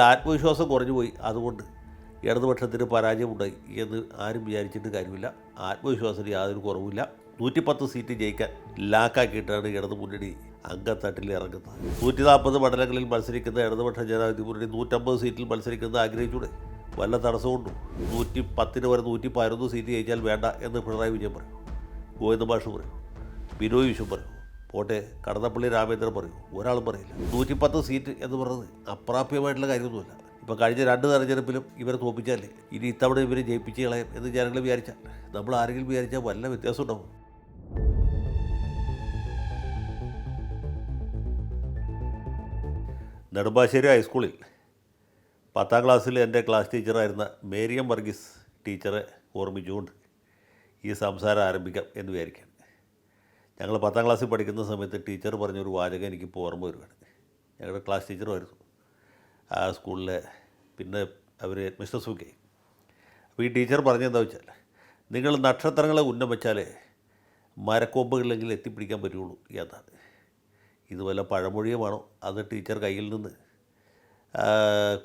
ആത്മവിശ്വാസം കുറഞ്ഞു പോയി അതുകൊണ്ട് ഇടതുപക്ഷത്തിന് പരാജയമുണ്ടായി എന്ന് ആരും വിചാരിച്ചിട്ട് കാര്യമില്ല. ആത്മവിശ്വാസത്തിന് യാതൊരു കുറവുമില്ല. നൂറ്റിപ്പത്ത് സീറ്റ് ജയിക്കാൻ ലാക്കാക്കിയിട്ടാണ് ഇടതു മുന്നണി അംഗത്തട്ടിൽ ഇറങ്ങുന്നത്. നൂറ്റി നാൽപ്പത് മണ്ഡലങ്ങളിൽ മത്സരിക്കുന്ന ഇടതുപക്ഷ ജനാധിപത്യ മുന്നണി നൂറ്റമ്പത് സീറ്റിൽ മത്സരിക്കുന്നത് ആഗ്രഹിച്ചൂടെ? വല്ല തടസ്സമുണ്ടോ നൂറ്റി പത്തിന് വരെ നൂറ്റി പതിനൊന്ന് സീറ്റ് ജയിച്ചാൽ വേണ്ട എന്ന് പിണറായി വിജയൻ പറയും. ഗോവിന്ദ മാഷ് പറയും. ബിനോയ് വിശ്വം പറയും. പോട്ടെ കടന്നപ്പള്ളി രാമേന്ദ്രൻ പറയും. ഒരാളും പറയില്ല. നൂറ്റിപ്പത്ത് സീറ്റ് എന്ന് പറയുന്നത് അപ്രാപ്യമായിട്ടുള്ള കാര്യമൊന്നുമല്ല. ഇപ്പം കഴിഞ്ഞ രണ്ട് തെരഞ്ഞെടുപ്പിലും ഇവരെ തോപ്പിച്ചാലേ ഇനി ഇത്തവണ ഇവരെ ജയിപ്പിച്ച് കളയും എന്ന് ജനങ്ങൾ വിചാരിച്ചാൽ നമ്മൾ ആരെങ്കിലും വിചാരിച്ചാൽ വല്ല വ്യത്യാസം ഉണ്ടാവും. നെടുമ്പാശ്ശേരി ഹൈസ്കൂളിൽ പത്താം ക്ലാസ്സിൽ എന്റെ ക്ലാസ് ടീച്ചറായിരുന്ന മേരിയം വർഗീസ് ടീച്ചറെ ഓർമ്മിച്ചുകൊണ്ട് ഈ സംസാരം ആരംഭിക്കാം എന്ന് വിചാരിക്കാം. ഞങ്ങൾ പത്താം ക്ലാസ്സിൽ പഠിക്കുന്ന സമയത്ത് ടീച്ചർ പറഞ്ഞൊരു വാചകം എനിക്കിപ്പോൾ ഓർമ്മ വരുവാണ്. ഞങ്ങളുടെ ക്ലാസ് ടീച്ചറുമായിരുന്നു. ആ സ്കൂളിലെ പിന്നെ അവർ മിസ്റ്റർ സുഖേ. അപ്പോൾ ഈ ടീച്ചർ പറഞ്ഞെന്താ വെച്ചാൽ നിങ്ങൾ നക്ഷത്രങ്ങളെ ഉന്നം വെച്ചാലേ മരക്കൊമ്പുകളിലെങ്കിലും എത്തിപ്പിടിക്കാൻ പറ്റുള്ളൂ എന്നാണ്. ഇത് വല്ല പഴമൊഴിയുമാണോ? അത് ടീച്ചർ കയ്യിൽ നിന്ന്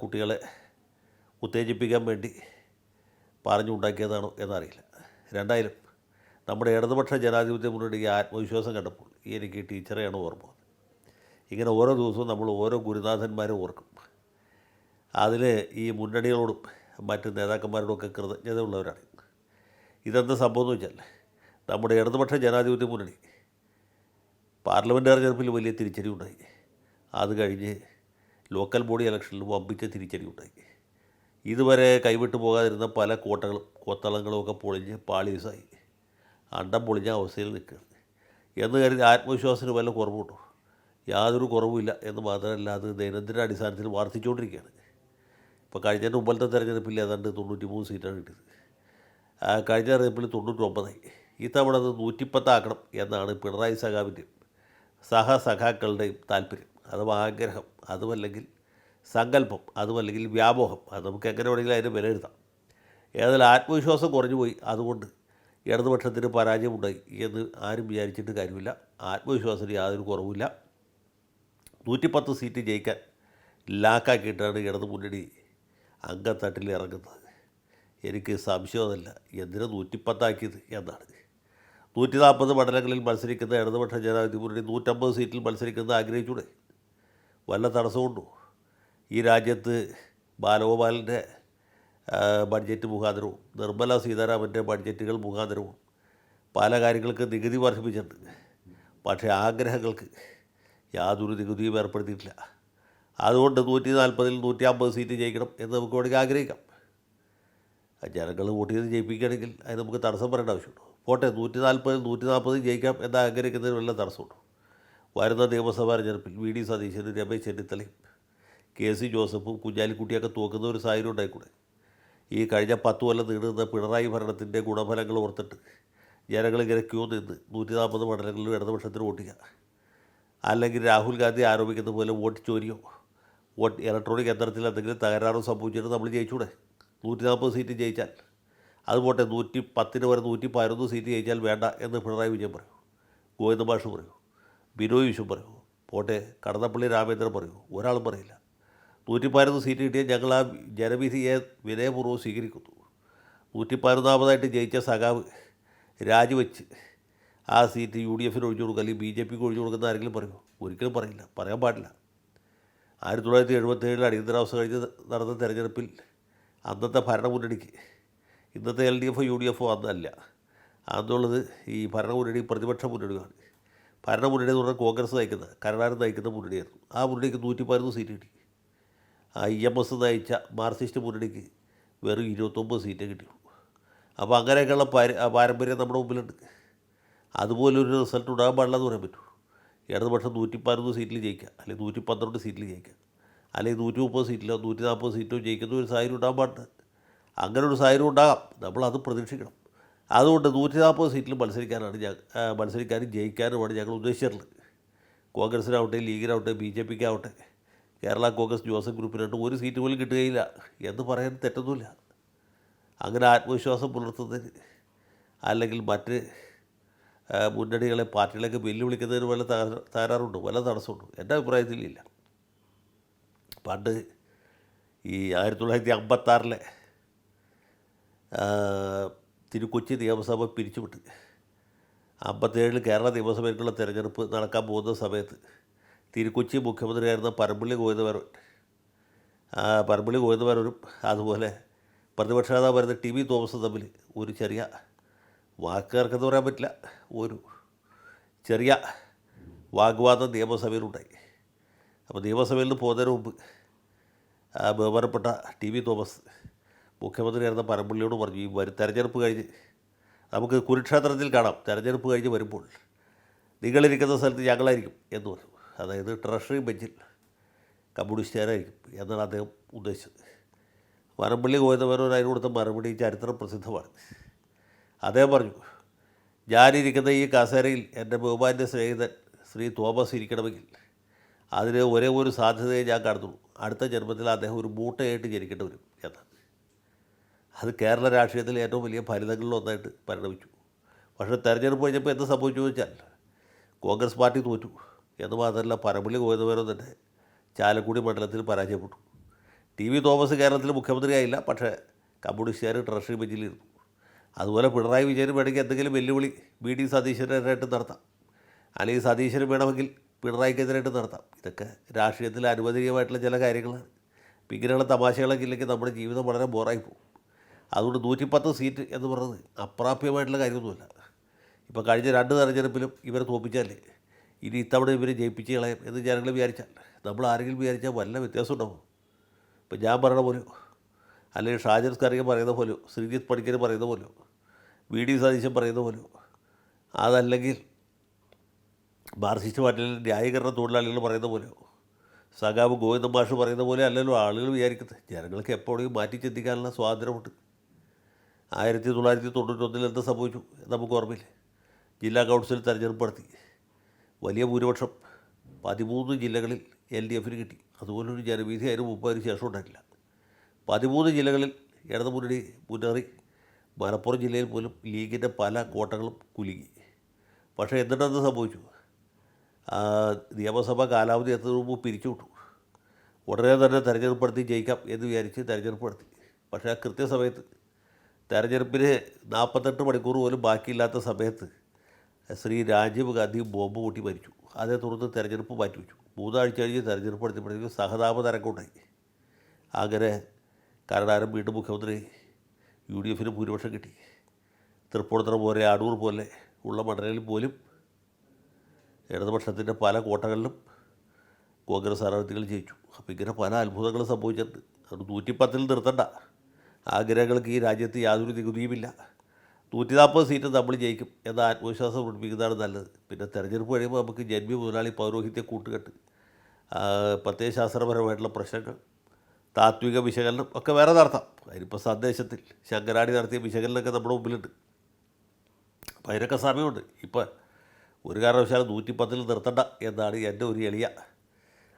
കുട്ടികളെ ഉത്തേജിപ്പിക്കാൻ വേണ്ടി പറഞ്ഞുണ്ടാക്കിയതാണോ എന്നറിയില്ല. രണ്ടായാലും നമ്മുടെ ഇടതുപക്ഷ ജനാധിപത്യ മുന്നണിക്ക് ആത്മവിശ്വാസം കണ്ടപ്പോൾ എനിക്ക് ടീച്ചറെയാണ് ഓർമ്മ ഇങ്ങനെ ഓരോ ദിവസവും നമ്മൾ ഓരോ ഗുരുനാഥന്മാരെ ഓർക്കും. അതിൽ ഈ മുന്നണികളോടും മറ്റ് നേതാക്കന്മാരോടൊക്കെ കൃതജ്ഞതയുള്ളവരാണ്. ഇതെന്താ സംഭവം എന്ന് വെച്ചാൽ നമ്മുടെ ഇടതുപക്ഷ ജനാധിപത്യ മുന്നണി പാർലമെന്റ് തെരഞ്ഞെടുപ്പിൽ വലിയ തിരിച്ചടി ഉണ്ടായി അത് കഴിഞ്ഞ് ലോക്കൽ ബോഡി ഇലക്ഷനിൽ വമ്പിച്ച തിരിച്ചടി ഉണ്ടായി ഇതുവരെ കൈവിട്ടു പോകാതിരുന്ന പല കോട്ടകളും കൊത്തളങ്ങളും ഒക്കെ പൊളിഞ്ഞ് പാളീസായി. അണ്ടം പൊളിഞ്ഞ അവസ്ഥയിൽ നിൽക്കുന്നത് എന്ന് കരുതി ആത്മവിശ്വാസത്തിന് വല്ല കുറവുണ്ടോ? യാതൊരു കുറവുമില്ല എന്ന് മാത്രമല്ല അത് ദൈനംദിന അടിസ്ഥാനത്തിൽ വർദ്ധിച്ചുകൊണ്ടിരിക്കുകയാണ്. ഇപ്പോൾ കഴിഞ്ഞ മുമ്പത്തെ തെരഞ്ഞെടുപ്പിൽ ഏതാണ്ട് തൊണ്ണൂറ്റി മൂന്ന് സീറ്റാണ് കിട്ടിയത്. കഴിഞ്ഞ തെരഞ്ഞെടുപ്പിൽ തൊണ്ണൂറ്റൊമ്പതായി. ഇത്തവണ അത് നൂറ്റിപ്പത്താക്കണം എന്നാണ് പിണറായി സഖാവിന്റെയും സഹസഖാക്കളുടെയും താല്പര്യം. അഥവാ ആഗ്രഹം അതുമല്ലെങ്കിൽ സങ്കല്പം അതുമല്ലെങ്കിൽ വ്യാമോഹം. അത് നമുക്ക് എങ്ങനെ വേണമെങ്കിലും അതിനെ വിലയിരുത്താം. ഏതായാലും ആത്മവിശ്വാസം കുറഞ്ഞു പോയി അതുകൊണ്ട് ഇടതുപക്ഷത്തിന് പരാജയമുണ്ടായി എന്ന് ആരും വിചാരിച്ചിട്ട് കാര്യമില്ല. ആത്മവിശ്വാസത്തിന് യാതൊരു കുറവുമില്ല. നൂറ്റിപ്പത്ത് സീറ്റ് ജയിക്കാൻ ലാക്കാക്കിയിട്ടാണ് ഇടതു മുന്നണി അംഗത്തട്ടിൽ ഇറങ്ങുന്നത്. എനിക്ക് സംശയമൊന്നുമില്ല. എന്തിനാ നൂറ്റിപ്പത്താക്കിയത് എന്നാണ്. നൂറ്റി നാൽപ്പത് മണ്ഡലങ്ങളിൽ മത്സരിക്കുന്ന ഇടതുപക്ഷ ജനാധിപത്യ മുന്നണി നൂറ്റമ്പത് സീറ്റിൽ മത്സരിക്കുന്നത് ആഗ്രഹിച്ചൂടെ? വല്ല തടസ്സമുണ്ടോ ഈ രാജ്യത്ത് ബാലഗോപാലിന്റെ ബഡ്ജറ്റ് മുഖാന്തരവും. നിർമ്മല സീതാരാമന്റെ ബഡ്ജറ്റുകൾ മുഖാന്തരവും. പല കാര്യങ്ങൾക്ക് നികുതി വർദ്ധിപ്പിച്ചിട്ടുണ്ട്. പക്ഷേ ആഗ്രഹങ്ങൾക്ക് യാതൊരു നികുതിയും ഏർപ്പെടുത്തിയിട്ടില്ല. അതുകൊണ്ട് നൂറ്റി നാൽപ്പതിൽ നൂറ്റി അമ്പത് സീറ്റ് ജയിക്കണം എന്ന് നമുക്ക് വേണമെങ്കിൽ ആഗ്രഹിക്കാം. ജനങ്ങൾ വോട്ട് ചെയ്ത് ജയിപ്പിക്കുകയാണെങ്കിൽ അതിന് നമുക്ക് തടസ്സം പറയേണ്ട ആവശ്യമുണ്ടോ? പോട്ടെ നൂറ്റി നാൽപ്പതിൽ നൂറ്റി നാൽപ്പത് ജയിക്കാം എന്ന് ആഗ്രഹിക്കുന്നതിന് വല്ല തടസ്സമുണ്ടോ? വരുന്ന നിയമസഭാ തെരഞ്ഞെടുപ്പിൽ വി ഡി സതീശനും രമേശ് ചെന്നിത്തലയും കെ സി ജോസഫും കുഞ്ഞാലിക്കുട്ടിയൊക്കെ തോക്കുന്ന ഒരു സാഹചര്യം ഉണ്ടായിക്കൂടെ? ഈ കഴിഞ്ഞ പത്ത് കൊല്ലം നീണ്ടുന്ന പിണറായി ഭരണത്തിന്റെ ഗുണഫലങ്ങൾ ഓർത്തിട്ട് ജനങ്ങൾ ഇങ്ങനെ ക്യൂ നിന്ന് നൂറ്റി നാൽപ്പത് മണ്ഡലങ്ങളിൽ ഇടതുപക്ഷത്തിന് വോട്ട് ചെയ്യുക അല്ലെങ്കിൽ രാഹുൽ ഗാന്ധി ആരോപിക്കുന്ന പോലെ വോട്ട് ചോരിയോ? വോട്ട് ഇലക്ട്രോണിക് യന്ത്രത്തിൽ എന്തെങ്കിലും തകരാറോ സംഭവിച്ചിട്ട് നമ്മൾ ജയിച്ചൂടെ? നൂറ്റി നാൽപ്പത് സീറ്റ് ജയിച്ചാൽ. അത് പോട്ടെ നൂറ്റി പത്തിന് വരെ നൂറ്റി പതിനൊന്ന് സീറ്റ് ജയിച്ചാൽ വേണ്ട എന്ന് പിണറായി വിജയൻ പറയൂ. ഗോവിന്ദ മാഷ് പറയൂ. ബിനോയ് വിശ്വം പറയൂ. പോട്ടെ കടന്നപ്പള്ളി രാമേന്ദ്രൻ പറയൂ. ഒരാളും പറയില്ല. നൂറ്റി പതിനൊന്ന് സീറ്റ് കിട്ടിയാൽ ഞങ്ങൾ ആ ജനവിധിയെ വിനയപൂർവം സ്വീകരിക്കുന്നു. നൂറ്റി പതിനൊന്നാമതായിട്ട് ജയിച്ച സഖാവ് രാജിവെച്ച് ആ സീറ്റ് യു ഡി എഫിന് ഒഴിച്ചു കൊടുക്കുക അല്ലെങ്കിൽ ബി ജെ പിക്ക് ഒഴിച്ചു കൊടുക്കുന്ന ആരെങ്കിലും പറയുമോ ഒരിക്കലും പറയില്ല. പറയാൻ പാടില്ല. ആയിരത്തി തൊള്ളായിരത്തി എഴുപത്തേഴിൽ അടിയന്തരാവസ്ഥ കഴിഞ്ഞ് നടന്ന തെരഞ്ഞെടുപ്പിൽ അന്നത്തെ ഭരണമുന്നണിക്ക് ഇന്നത്തെ എൽ ഡി എഫോ യു ഡി എഫോ അന്നല്ല. അന്നുള്ളത് ഈ ഭരണമുന്നണി പ്രതിപക്ഷ മുന്നണിയാണ്. ഭരണമുന്നണി എന്ന് പറഞ്ഞാൽ കോൺഗ്രസ് നയിക്കുന്ന കരുണാകരൻ നയിക്കുന്ന മുന്നണിയായിരുന്നു. ആ മുന്നണിക്ക് നൂറ്റി പതിനൊന്ന് സീറ്റ് കിട്ടി. ഇ എം എസ് നയിച്ച മാർക്സിസ്റ്റ് മുന്നണിക്ക് വെറും ഇരുപത്തൊമ്പത് സീറ്റേ കിട്ടിയുള്ളൂ. അപ്പോൾ അങ്ങനെയൊക്കെയുള്ള പാരമ്പര്യം നമ്മുടെ മുമ്പിലുണ്ട്. അതുപോലൊരു റിസൾട്ട് ഉണ്ടാകാൻ പാടില്ലെന്ന് പറയാൻ പറ്റൂ ഇടതുപക്ഷം നൂറ്റി പതിനൊന്ന് സീറ്റിൽ ജയിക്കുക അല്ലെങ്കിൽ നൂറ്റി പന്ത്രണ്ട് സീറ്റിൽ ജയിക്കുക അല്ലെങ്കിൽ നൂറ്റി മുപ്പത് സീറ്റിലോ നൂറ്റി നാൽപ്പത് സീറ്റോ ജയിക്കുന്ന ഒരു സാഹചര്യം ഉണ്ടാകാൻ പാടില്ല. അങ്ങനെ ഒരു സാഹചര്യം ഉണ്ടാകാം. നമ്മളത് പ്രതീക്ഷിക്കണം. അതുകൊണ്ട് നൂറ്റി നാൽപ്പത് സീറ്റിൽ മത്സരിക്കാനാണ് ഞാൻ മത്സരിക്കാനും ജയിക്കാനുമാണ് ഞങ്ങൾ ഉദ്ദേശിച്ചിട്ടുള്ളത്. കോൺഗ്രസിനാവട്ടെ ലീഗിനാവട്ടെ ബി ജെ പിക്കാവട്ടെ കേരള കോൺഗ്രസ് ജോസഫ് ഗ്രൂപ്പിനായിട്ട് ഒരു സീറ്റ് പോലും കിട്ടുകയില്ല എന്ന് പറയാൻ തെറ്റൊന്നുമില്ല. അങ്ങനെ ആത്മവിശ്വാസം പുലർത്തുന്നതിന് അല്ലെങ്കിൽ മറ്റ് മുന്നണികളെ പാർട്ടികളെയൊക്കെ വെല്ലുവിളിക്കുന്നതിന് വല്ല തകരാ- തകരാറുണ്ടോ? വല്ല തടസ്സമുണ്ട്? എന്റെ അഭിപ്രായത്തിൽ ഇല്ല പണ്ട് ഈ ആയിരത്തി തൊള്ളായിരത്തി അമ്പത്താറിലെ തിരുക്കൊച്ചി നിയമസഭ പിരിച്ചുവിട്ട് അമ്പത്തേഴിൽ കേരള നിയമസഭയ്ക്കുള്ള തിരഞ്ഞെടുപ്പ് നടക്കാൻ പോകുന്ന സമയത്ത് തിരുക്കൊച്ചി മുഖ്യമന്ത്രിയായിരുന്ന പരമ്പള്ളി ഗോവിന്ദമേനോൻ ആ പരമ്പള്ളി ഗോവിന്ദമേനോനും അതുപോലെ പ്രതിപക്ഷ നേതാവായിരുന്ന ടി വി തോമസും തമ്മിൽ ഒരു ചെറിയ വാക്കുകാർക്കെന്ന് പറയാൻ പറ്റില്ല. ഒരു ചെറിയ വാഗ്വാദം നിയമസഭയിലുണ്ടായി. അപ്പോൾ നിയമസഭയിൽ നിന്ന് പോകുന്നതിന് മുമ്പ് ബഹുമാനപ്പെട്ട ടി വി തോമസ് മുഖ്യമന്ത്രിയായിരുന്ന പരമ്പള്ളിയോട് പറഞ്ഞു ഈ വരും തെരഞ്ഞെടുപ്പ് കഴിഞ്ഞ് നമുക്ക് കുരുക്ഷേത്രത്തിൽ കാണാം. തെരഞ്ഞെടുപ്പ് കഴിഞ്ഞ് വരുമ്പോൾ നിങ്ങളിരിക്കുന്ന സ്ഥലത്ത് ഞങ്ങളായിരിക്കും എന്ന് പറഞ്ഞു. അതായത് ട്രഷറി ബെഞ്ചിൽ കമ്മ്യൂണിസ്റ്റുകാരായിരിക്കും എന്നാണ് അദ്ദേഹം ഉദ്ദേശിച്ചത്. മരമ്പള്ളി ഗോവിന്ദമേനോൻ അതിന് കൊടുത്ത മറുപടി ചരിത്രം പ്രസിദ്ധമാണ്. അദ്ദേഹം പറഞ്ഞു ഞാനിരിക്കുന്ന ഈ കസേരയിൽ എന്റെ ബഹുമാന്റെ സ്നേഹിതൻ ശ്രീ തോമസ് ഇരിക്കണമെങ്കിൽ അതിന് ഒരേ ഒരു സാധ്യതയെ ഞാൻ കാണുന്നുള്ളൂ. അടുത്ത ജന്മത്തിൽ അദ്ദേഹം ഒരു മൂട്ടയായിട്ട് ജനിക്കേണ്ടി വരും എന്നാണ്. അത് കേരള രാഷ്ട്രീയത്തിലെ ഏറ്റവും വലിയ ഫലിതങ്ങളിൽ ഒന്നായിട്ട് പരിണമിച്ചു. പക്ഷേ തെരഞ്ഞെടുപ്പ് കഴിഞ്ഞപ്പോൾ എന്ത് സംഭവിച്ചു വെച്ചാൽ കോൺഗ്രസ് പാർട്ടി തോറ്റു. എന്ന് മാത്രമല്ല പരമ്പള്ളി പോയതുവരെ തന്നെ ചാലക്കുടി മണ്ഡലത്തിൽ പരാജയപ്പെട്ടു. ടി വി തോമസ് കേരളത്തിൽ മുഖ്യമന്ത്രിയായില്ല പക്ഷേ കമ്മ്യൂണിസ്റ്റുകാർ ട്രഷറി ബെഞ്ചിലിരുന്നു. അതുപോലെ പിണറായി വിജയൻ വേണമെങ്കിൽ എന്തെങ്കിലും വെല്ലുവിളി ബി ഡി സതീശനെതിരായിട്ട് നടത്താം. അല്ലെങ്കിൽ സതീശന് വേണമെങ്കിൽ പിണറായിക്കെതിരായിട്ട് നടത്താം. ഇതൊക്കെ രാഷ്ട്രീയത്തിൽ അനുവദനീയമായിട്ടുള്ള ചില കാര്യങ്ങളാണ്. അപ്പം ഇങ്ങനെയുള്ള തമാശകളൊക്കെ ഇല്ലെങ്കിൽ നമ്മുടെ ജീവിതം വളരെ ബോറായി പോകും. അതുകൊണ്ട് നൂറ്റിപ്പത്ത് സീറ്റ് എന്ന് പറയുന്നത് അപ്രാപ്യമായിട്ടുള്ള കാര്യമൊന്നുമില്ല. ഇപ്പോൾ കഴിഞ്ഞ രണ്ട് തെരഞ്ഞെടുപ്പിലും ഇവരെ തോപ്പിച്ചാലേ ഇനി ഇത്തവണ ഇവരെ ജയിപ്പിച്ച് കളയാം എന്ന് ജനങ്ങൾ വിചാരിച്ചാൽ. നമ്മൾ ആരെങ്കിലും വിചാരിച്ചാൽ വല്ല വ്യത്യാസം ഉണ്ടാവും. ഇപ്പം ഞാൻ പറയണ പോലെയോ അല്ലെങ്കിൽ ഷാജൻ സ്കറിയ പറയുന്ന പോലെയോ ശ്രീജിത്ത് പണിക്കർ പറയുന്ന പോലെയോ വി ഡി സതീശൻ പറയുന്ന പോലെയോ അതല്ലെങ്കിൽ മാർസിസ്റ്റ് പാർട്ടിയിൽ ന്യായീകരണ തൊഴിലാളികൾ പറയുന്ന പോലെയോ സഖാവ് ഗോവിന്ദ മാഷ് പറയുന്ന പോലെ അല്ലല്ലോ ആളുകൾ വിചാരിക്കുന്നത്. ജനങ്ങൾക്ക് എപ്പോഴും മാറ്റി ചിന്തിക്കാനുള്ള സ്വാതന്ത്ര്യമുണ്ട്. ആയിരത്തി തൊള്ളായിരത്തി തൊണ്ണൂറ്റൊന്നിൽ എന്ത് സംഭവിച്ചു നമുക്ക് ഓർമ്മയില്ലേ? ജില്ലാ കൗൺസിൽ തെരഞ്ഞെടുപ്പ് നടത്തി. വലിയ ഭൂരിപക്ഷം പതിമൂന്ന് ജില്ലകളിൽ എൽ ഡി എഫിന് കിട്ടി. അതുപോലൊരു ജനവിധി അതിന് മുമ്പ് അതിന് ശേഷം ഉണ്ടായിട്ടില്ല. പതിമൂന്ന് ജില്ലകളിൽ ഇടതു മുന്നണി മുന്നേറി മലപ്പുറം ജില്ലയിൽ പോലും ലീഗിന്റെ പല കോട്ടകളും കുലുങ്ങി. പക്ഷേ എന്നിട്ടെന്ത് സംഭവിച്ചു? നിയമസഭ കാലാവധി എത്തുന്നതിന് മുമ്പ് പിരിച്ചുവിട്ടു ഉടനെ തന്നെ തെരഞ്ഞെടുപ്പ് നടത്തി ജയിക്കാം എന്ന് വിചാരിച്ച് തെരഞ്ഞെടുപ്പ് നടത്തി പക്ഷേ ആ കൃത്യസമയത്ത് തെരഞ്ഞെടുപ്പിന് നാൽപ്പത്തെട്ട് മണിക്കൂർ പോലും ബാക്കിയില്ലാത്ത സമയത്ത് ശ്രീ രാജീവ് ഗാന്ധി ബോംബ് കൂട്ടി മരിച്ചു. അതേ തുടർന്ന് തെരഞ്ഞെടുപ്പ് മാറ്റിവെച്ചു. മൂന്നാഴ്ച കഴിഞ്ഞ് തെരഞ്ഞെടുപ്പ് എടുത്തപ്പോഴത്തേക്കും സഹതാപ തരംഗമുണ്ടായി. അങ്ങനെ കരടാരം വീണ്ടും മുഖ്യമന്ത്രി യു ഡി എഫിന് ഭൂരിപക്ഷം കിട്ടി. തൃപ്പൂണിത്തുറ പോലെ അടൂർ പോലെ ഉള്ള മണ്ഡലങ്ങളിൽ പോലും ഇടതുപക്ഷത്തിന്റെ പല കോട്ടകളിലും കോൺഗ്രസ് സ്ഥാനാർത്ഥികൾ ജയിച്ചു. അപ്പോൾ ഇങ്ങനെ പല അത്ഭുതങ്ങളും സംഭവിച്ചിട്ടുണ്ട്. അത് നൂറ്റിപ്പത്തിൽ നിർത്തണ്ട ആഗ്രഹങ്ങൾക്ക് ഈ രാജ്യത്ത് യാതൊരു നികുതിയുമില്ല. നൂറ്റി നാൽപ്പത് സീറ്റ് നമ്മൾ ജയിക്കും എന്ന ആത്മവിശ്വാസം പ്രകടിപ്പിക്കുന്നതാണ് നല്ലത്. പിന്നെ തെരഞ്ഞെടുപ്പ് കഴിയുമ്പോൾ നമുക്ക് ജന്മി മുതലാളി പൗരോഹിത്യ കൂട്ടുകെട്ട് പ്രത്യേക ശാസ്ത്രപരമായിട്ടുള്ള പ്രശ്നങ്ങൾ താത്വിക വിശകലനം ഒക്കെ വേറെ നടത്താം. അതിനിപ്പോൾ സന്ദേശത്തിൽ ശങ്കരാടി നടത്തിയ വിശകലനമൊക്കെ നമ്മുടെ മുമ്പിലുണ്ട്. അപ്പോൾ അതിനൊക്കെ സമയമുണ്ട്. ഇപ്പം ഒരു കാരണവശാലും നൂറ്റിപ്പത്തിൽ നിർത്തണ്ട എന്നാണ് എന്റെ ഒരു എളിയ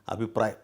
അഭിപ്രായം.